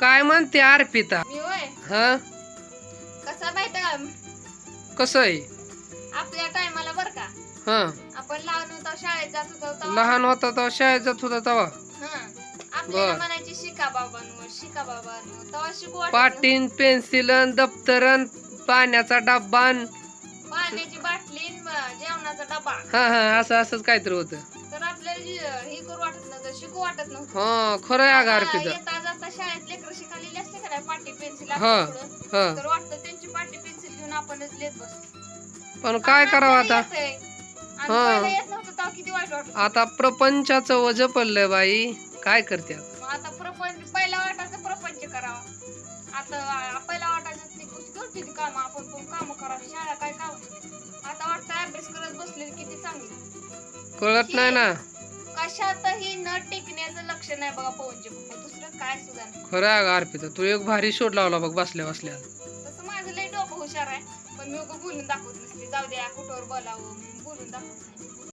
काय म्हणते अर्पिता? मी होय. हा? कसं माहिती का? कसं आहे? आपल्या टायमाला बर का? हा. आपण लहान होतो शाळेत जात होतो तेव्हा- लहान होता तेव्हा शाळेत जात होता तेव्हा. हं. आपल्याला बर. म्हणायची शिका बाबांनो शिका बाबांनो तेव्हा शिकू वाटत पाटीन पेन्सिलन दप्तरन पाण्याचा नव्हतं. पाण्याची बाटली न जेवणाचा डबा हा हा असं असंच काहीतरी होतं. तर आपल्याला जी- हे करू वाटत नव्हतं शिकू वाटत नव्हतं. हा खरं आहे अगं आता अर्पिता. येता शिकालेली असते का नाही पाटी पेन्सिल हा. हा तर वाटतं त्यांची पाटी पेन्सिल घेऊन आपणच बसतो पण काय करावं आता आपल्याला येतंय. आणि हा. पहिलं येत नव्हतं तेव्हा किती वाईट वाटत होतं. आता प्रपंचाचं वज पडलंय बाई काय करते आता? मग आता प्रपंच पहिला वाटायचं प्रपंच करावा आता आ- पहिला वाटायचं ती कशी करते ती काम आपण पण काम करावी शाळा काय काम आता वाटतं अभ्यास करत बसलेली किती चांगली कळत नाही ना कशातही न टिकण्याचं लक्षण आहे बघा पवनचे पप्पा. दुसरं काय सुद्धा नाही खरं आहे अर्पिता तू एक भारी शोध लावला बघ बसल्या बसल्या. तसं माझं लय डोकं हुशार आहे पण मी उगं बोलून दाखवत नसते. जाऊ द्या कुठवर बोलावं बोलून दाखवत नाही.